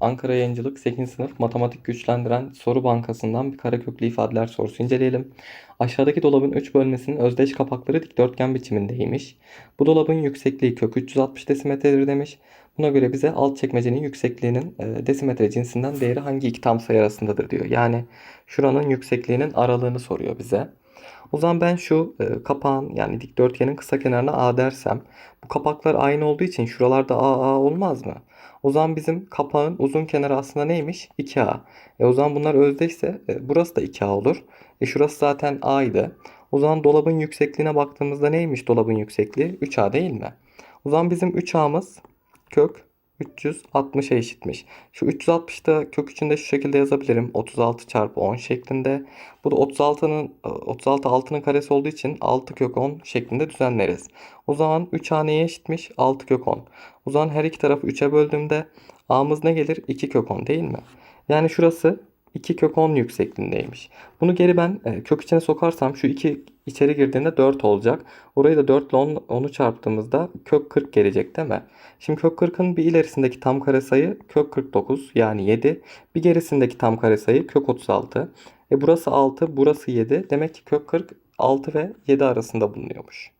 Ankara Yayıncılık 8. sınıf matematik güçlendiren soru bankasından bir kareköklü ifadeler sorusu inceleyelim. Aşağıdaki dolabın 3 bölmesinin özdeş kapakları dikdörtgen biçimindeymiş. Bu dolabın yüksekliği kök 360 desimetredir demiş. Buna göre bize alt çekmecenin yüksekliğinin e, desimetre cinsinden değeri hangi iki tam sayı arasındadır diyor. Yani şuranın yüksekliğinin aralığını soruyor bize. O zaman ben şu e, kapağın yani dikdörtgenin kısa kenarına A dersem bu kapaklar aynı olduğu için şuralarda A A olmaz mı? O zaman bizim kapağın uzun kenarı aslında neymiş? 2A. E o zaman bunlar özdeşse e, burası da 2A olur. E şurası zaten A'ydı. O zaman dolabın yüksekliğine baktığımızda neymiş dolabın yüksekliği? 3A değil mi? O zaman bizim 3A'mız kök 360'a eşitmiş. Şu 360'ı da kök içinde şu şekilde yazabilirim. 36 çarpı 10 şeklinde. Bu da 36'nın 36 6'nın karesi olduğu için 6 kök 10 şeklinde düzenleriz. O zaman 3a neye eşitmiş? 6 kök 10. O zaman her iki tarafı 3'e böldüğümde a'mız ne gelir? 2 kök 10 değil mi? Yani şurası 2 kök 10 yüksekliğindeymiş. Bunu geri ben e, kök içine sokarsam şu 2 içeri girdiğinde 4 olacak. Orayı da 4 ile 10, 10'u çarptığımızda kök 40 gelecek değil mi? Şimdi kök 40'ın bir ilerisindeki tam kare sayı kök 49 yani 7. Bir gerisindeki tam kare sayı kök 36. E burası 6, burası 7. Demek ki kök 40 6 ve 7 arasında bulunuyormuş.